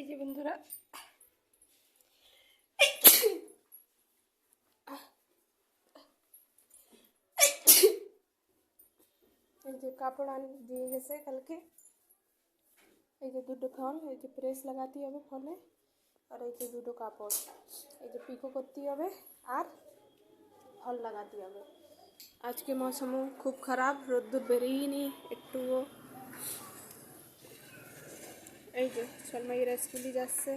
এই যে বন্ধুরা এই যে কাপড় আন দিয়ে গেছে কালকে এই যে দুটো ফল এই যে প্রেস লাগাতে হবে ফলে আর এই যে দুটো কাপড় এই যে পিকো করতে হবে আর ফল লাগাতে হবে আজকে মৌসুমও খুব খারাপ রোদ্দুর বেরিয়েনি একটুও এই যে শর্মাইরা স্কুলে যাচ্ছে।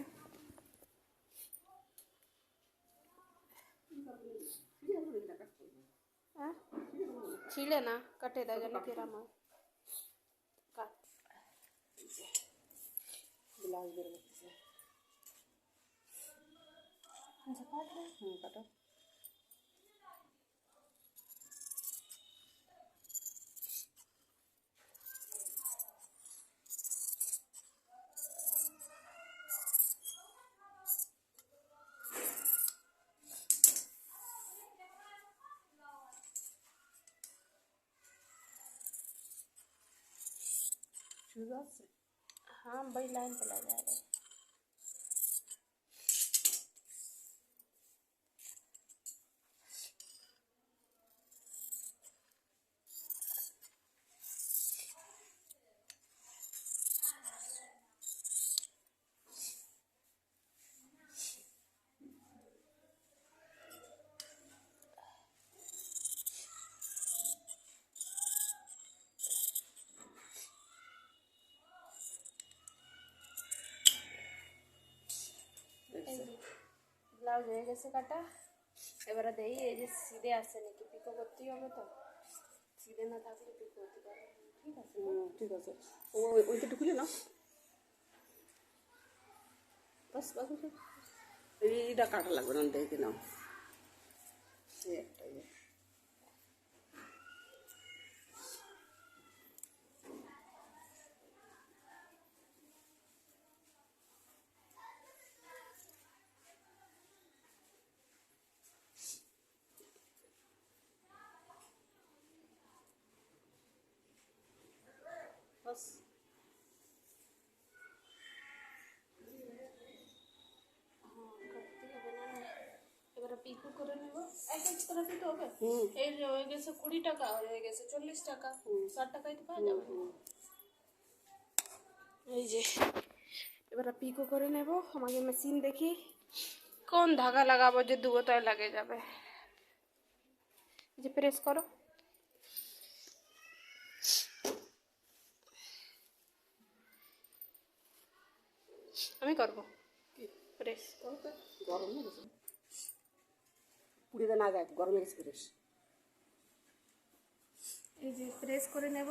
হ্যাঁ? ছিলে না কাটে দেয় যেন কেরাম হয়। কাট। ব্লাউজ বের করতেছে। আচ্ছা কাট। রে। হুম কাটো। Şurası. Aha, bailar entre las redes. কাটা হয়ে গেছে কাটা এবারে দেই এই যে সিদে আছে নাকি পিকো করতেই হবে তো সিদে না থাকলে পিকো করতে পারে ঠিক আছে ঠিক আছে ও ওইটা ঢুকলে না বাস বাস এইটা কাটা লাগবে না দেখে নাও না এবারে পিকো করে নেব এক এক তরফই তো হবে এই যে হয়ে গেছে কুড়ি টাকা আর হয়ে গেছে চল্লিশ টাকা। ষাট টাকায় তো পাওয়া যাবে এই যে এবারে পিকো করে নেব। আমাকে মেশিন দেখি। কোন ধাগা লাগাবো যে দুবোতায় লাগে যাবে? যে প্রেস করো। আমি করব। প্রেস গরম পুড়িতে না যায় গরমে গেছে ফ্রেশ এই যে প্রেস করে নেব।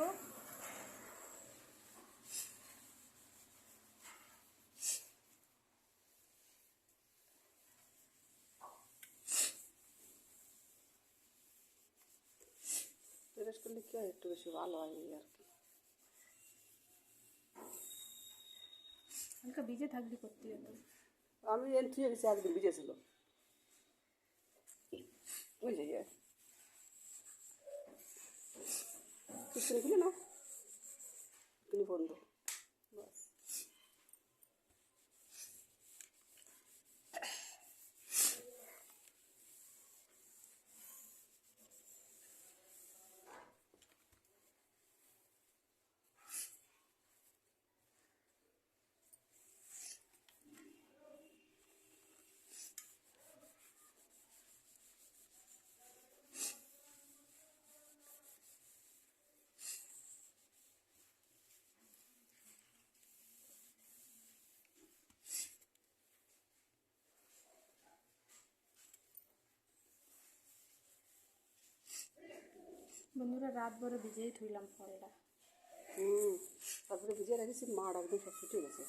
ফ্রেশ করলে কি হয়? একটু বেশি ভালো হয় আর কি। হালকা ভিজে থাকলে করতে হতো আমি এন্ট্রি হয়ে গেছি একদিন ভিজেছিল ইয়ে। কিছু না? কিন্তু বন্ধ। বন্ধুরা, রাত ভরে ভিজেই থুইলাম ফলটা। হুম, তারপরে ভিজিয়ে রেখেছি মাঠ একদম সব কিছু গেছে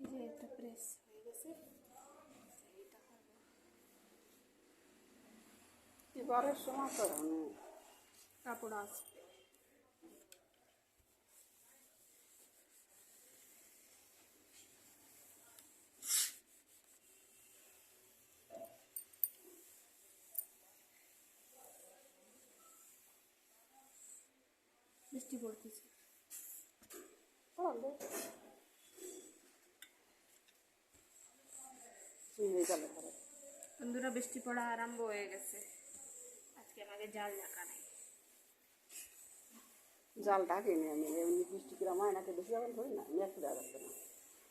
এই যে একটা প্রেস হয়ে গেছে এইটা হবে পরের সময় মানে কাপড় আসবে বৃষ্টি পড়তেছে। বন্ধুরা বৃষ্টি পড়া আরম্ভ হয়ে গেছে। আজকে আমাকে জাল জাকা নেই। জাল ডাকিনি আমি, এমনি বৃষ্টি কিরম হয় নাকি বেশি যখন ধরি না, আমি একটু দেওয়া যাচ্ছে না।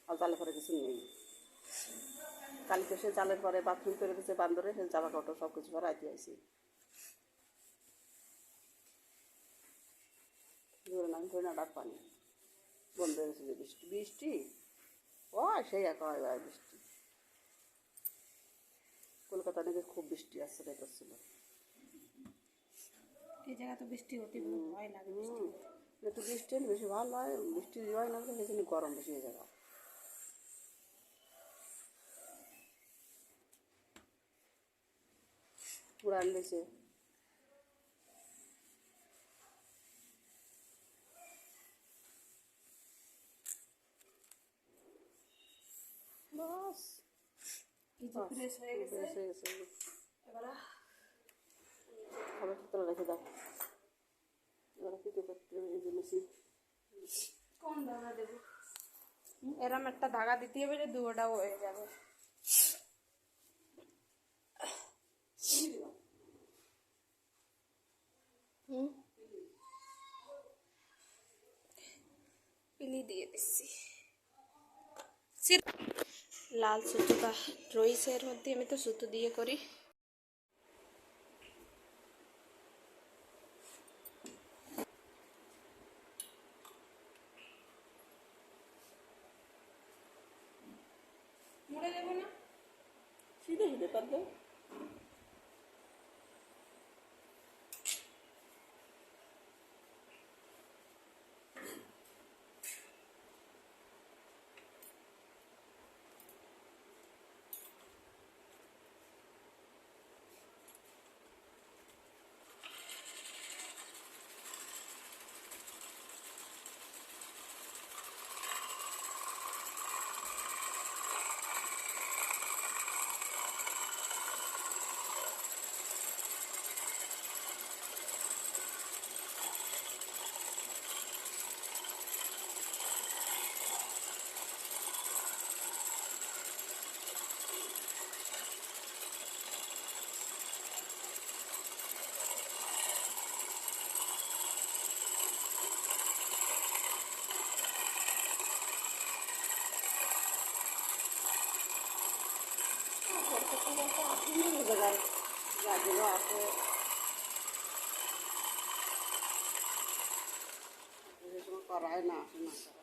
আর জালে পরে কিছু নেই। কালকে সে জালের পরে বাথরুম করে দিয়েছে বান্দরে, সে জামা কাপড় সব কিছু ভরাই দিয়ে আইসি ধরে না ধরে না ডাক পানি। বন্ধ হয়ে গেছে যে বৃষ্টি। বৃষ্টি? ও সেই এক হয় বৃষ্টি। কলকাতা নাকি খুব বৃষ্টি আসছে রে করছিল এই জায়গা তো বৃষ্টি হতে ভয় লাগে বৃষ্টি একটু বৃষ্টি হলে বেশি ভালো হয় বৃষ্টি হয় না সেই জন্য গরম বেশি হয়ে যাবে। পুরান দিয়েছে বাস। ফ্রেশ হয়ে গেছে। হয়ে এবার রেখে দাও। এবার পিঠে করতে এই যে মেশিন কোন ধাগা দেবো? এরম একটা ধাগা দিতে হবে যে দুটোটাও হয়ে যাবে। পিলি দিয়ে দিচ্ছি। লাল সুতোটা রয়েছে এর মধ্যে আমি তো সুতো দিয়ে করি। মুড়ে দেবো না। সিধে সিধে কর জায়গায় যাগুলো আছে এগুলো করায় না আসে না করায়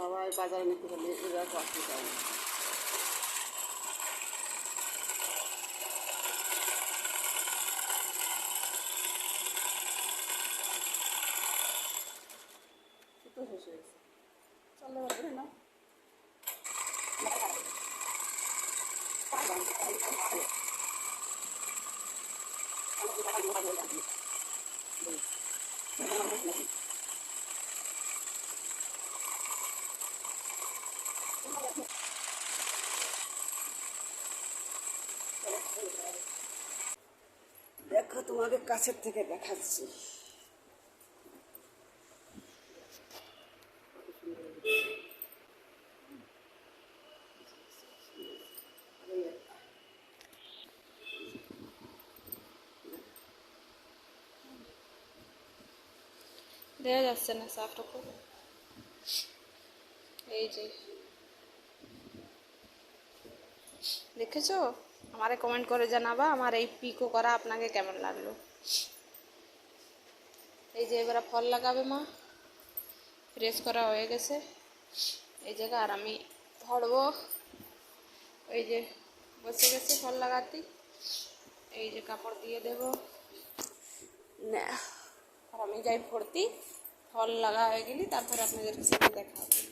সবাই বাজারে নিতে গেলে এরা কষ্ট পায় না তো শেষ হয়ে গেছে চলে পারবে না দেখো তোমাদের কাছের থেকে দেখাচ্ছি। দেখা যাচ্ছে না সাফটা এই যে। দেখেছ? আমারে কমেন্ট করে জানাবা আমার এই পিকো করা আপনাকে কেমন লাগল। এই যে এবার ফল লাগাবে মা। ফ্রেশ করা হয়ে গেছে। এই জায়গা আর আমি ধরবো। এই যে বসে গেছে ফল লাগাতে। এই যে কাপড় দিয়ে দেবো। না। আর আমি যাই ভর্তি। ফল লাগা হয়ে গেলি তারপরে আপনাদের সাথে দেখা হবে।